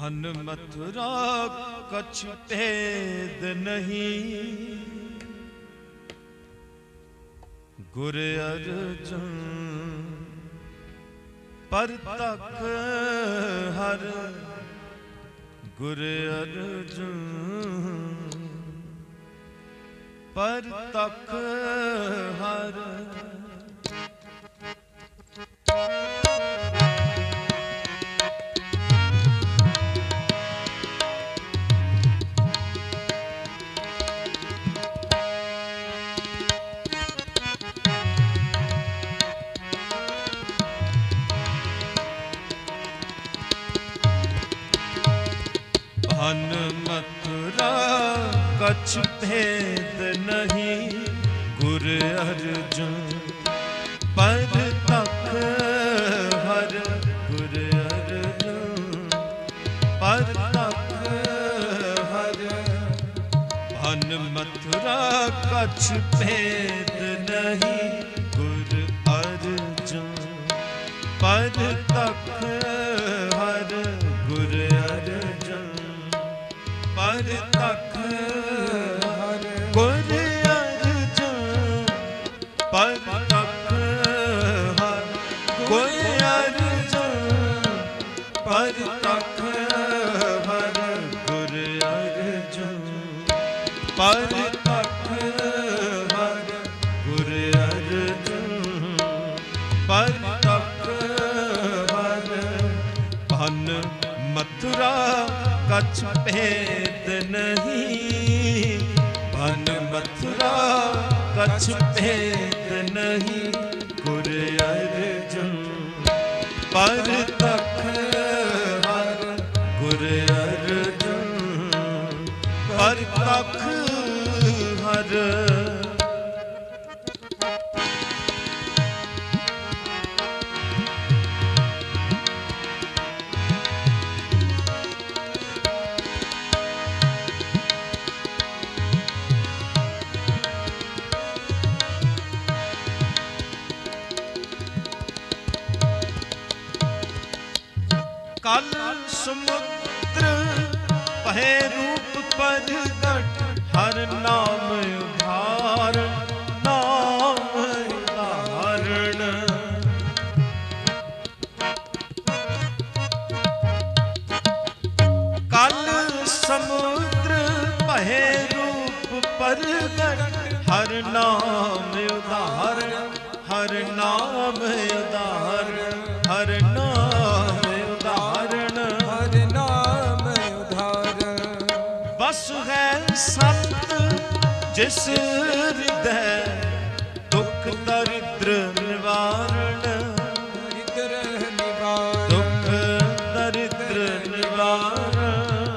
ਭਨ ਮਥੁਰਾ ਕਛ ਭੇਦ ਨਹੀਂ। ਗੁਰ ਅਰਜਨ ਪਰ ਤਕ ਹਰ ਗੁਰ ਅਰਜਨ ਪਰ ਤਕ ਹਰ ਕਛ ਭੇਦ ਨਹੀਂ। ਗੁਰ ਅਰਜਨ ਪਰ ਤਖ ਹਰ ਗੁਰ ਅਰਜਨ ਪਰ ਤਖ ਹਰ। ਭਨ ਮਥੁਰਾ ਕਛ ਭੇਦ ਨਹੀਂ। ਗੁਰ ਅਰਜਨ ਪਰ ਤਖ ਹਰ ਗੁਰ ਅਰਜਨ ਪਰ ਤਖ ਪਰ ਤਖ ਹਰ ਗੁਰ ਅਰਜਨ ਪਰ ਤਖ ਹਰ ਭਨ ਮਥੁਰਾ ਕਛ ਭੇਦ ਨਹੀਂ। ਭਨ ਮਥੁਰਾ ਕਛ ਭੇਦ ਕਲ ਸਮੁੰਦਰ ਪਹਿ ਰੂਪ ਪ੍ਰਗਟ, ਹਰ ਨਾਮ ਉਧਾਰ, ਨਾਮ ਉਧਾਰਣ ਕਲ ਸਮੁੰਦਰ ਪਹਿ ਰੂਪ ਪ੍ਰਗਟ, ਹਰ ਨਾਮ ਉਧਾਰ, ਹਰ ਨਾਮ ਉਧਾਰ ਬਸ ਹੈ ਸੰਤ ਜਿਸ ਹਿਰਦੈ ਦੁਖ ਦਰਿਦ੍ਰ ਨਿਵਾਰਣ। ਦਰਿਦਰ ਨਿਵਾਰ ਦੁਖ ਦਰਿਦ੍ਰ ਨਿਵਾਰਣ।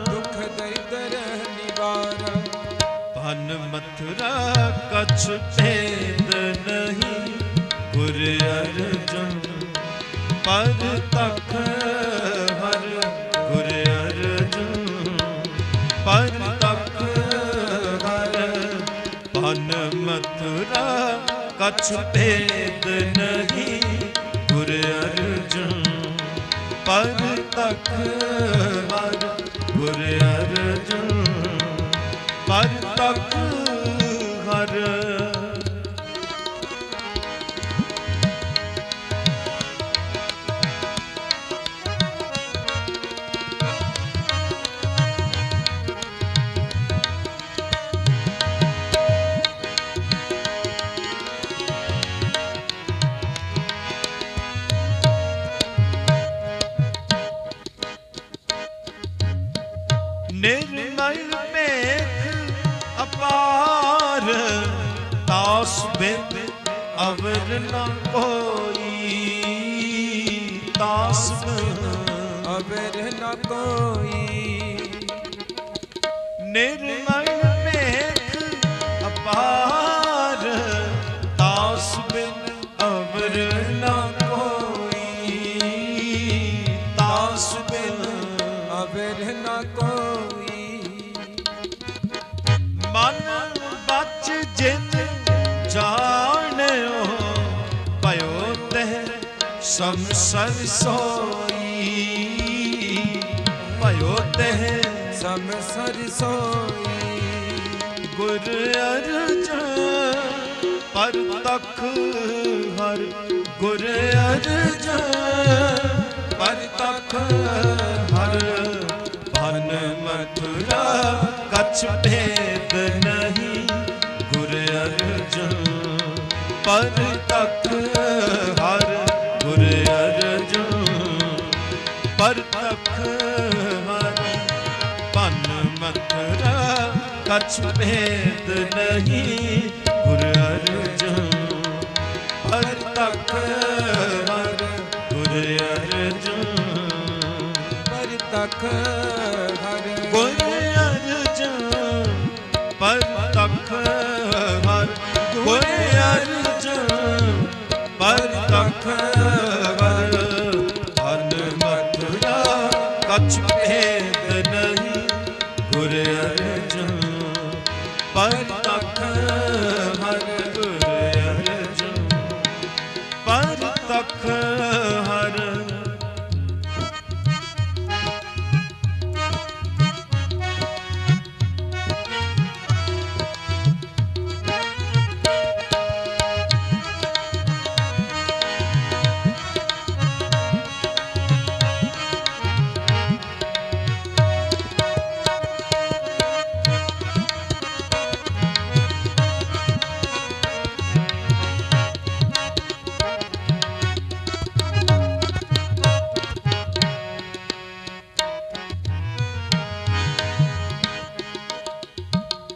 ਦੁਖ ਦਰਿਦਰ ਨਿਵਾਰ ਭਨ ਮਥੁਰਾ ਕਛ ਭੇਦ ਨਹੀਂ ਗੁਰ ਅਰਜਨ ਪਰ ਤਖ ਕਛ ਭੇਦ ਨਹੀਂ ਗੁਰ ਅਰਜਨ ਪਰ ਤਖ ਹਰ ਗੁਰ ਨਿਰਮਲ ਮੇਖ ਅਪਾਰ ਤਾਸ ਬਿੰਦ ਅਵਰ ਨ ਕੋਈ। ਤਾਸ ਅਵਰ ਨ ਕੋਈ। ਨਿਰਮਲ ਸੰਸਰ ਸੋਈ ਭਇਓ ਤਹ ਸਮਸਰ ਸੋਈ ਗੁਰ ਅਰਜਨ ਪਰ ਤਖ ਹਰ ਗੁਰ ਅਰਜਨ ਕਛ ਭੇਦ ਨਹੀਂ ਗੁਰ ਅਰਜਨ। ਪਰ ਤਖ ਹਰ ਗੁਰ ਅਰਜਨ। ਪਰ ਤਖ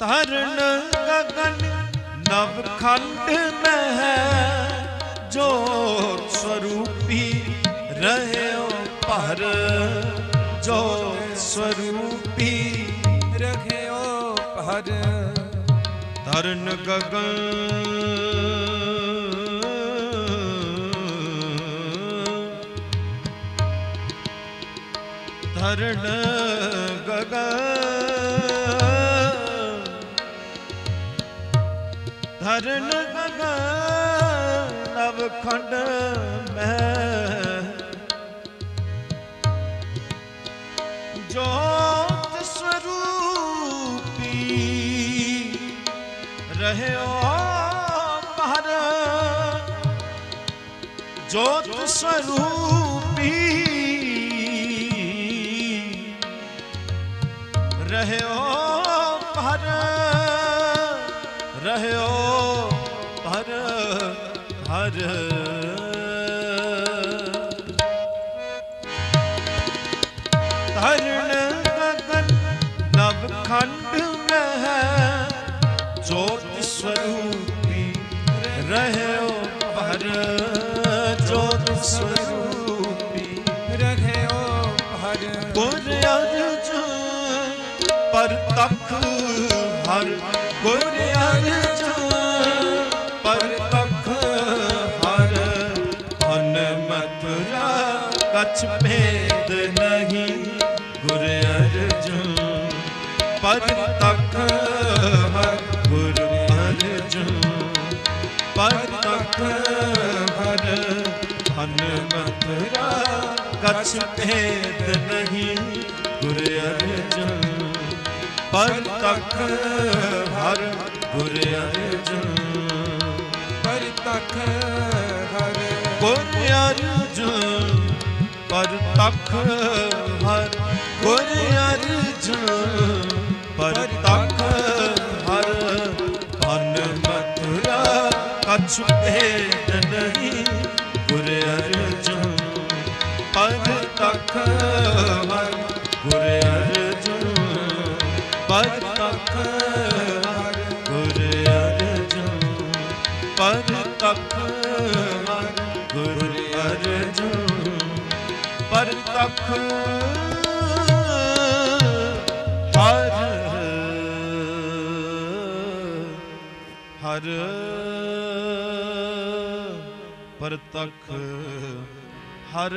ਧਰਨ ਗਗਨ ਨਵ ਖੰਡ ਮਹਿ ਜੋਤ ਸਰੂਪੀ ਰਹਿਓ ਭਰ। ਜੋਤ ਸਰੂਪੀ ਰਖਿਓ ਹਰ ਧਰਨ ਗਗਨ ਧਰਨ ਗਗਨ ਧਰਨ ਗਗਨ ਨਵ ਮੈਂ ਜੋਤ ਸਰੂਪੀ ਰਹਿਓ ਪਰ ਜੋਤ ਸਰੂਪੀ ਰਹਿਓ ਹਰ ਧਰਨ ਗਗਨ ਨਵ ਖੰਡ ਮਹਿ। ਜੋਤ ਸਰੂਪੀ ਰਹਿਓ ਪਰ ਜੋਤ ਸਰੂਪੀ ਰਖਿਓ ਹਰ ਗੁਰ ਅਰਜਨ ਪਰ ਤਖ ਹਰ। ਗੁਰ ਅਰਜਨ ਕਛ ਭੇਦ ਨਹੀਂ, ਗੁਰ ਅਰਜਨ ਪਰ ਤਖ ਹਰ ਗੁਰ ਅਰਜਨ। ਪਰ ਤਖ ਹਰ ਹਨ ਮਥੁਰਾ ਕਛ ਭੇਦ ਨਹੀਂ, ਗੁਰ ਅਰਜਨ। ਪਰ ਤਖ ਹਰ ਗੁਰ ਅਰਜਨ। ਪਰ ਤਖ ਤਖ ਹਰ ਗੁਰ ਅਰਜਨ ਪਰ ਤਖ ਹਰ ਹਨ ਮਥੁਰਾ ਕਛ ਭੇਦ ਪਰ ਹਰ ਹਰ ਪਰ ਹਰ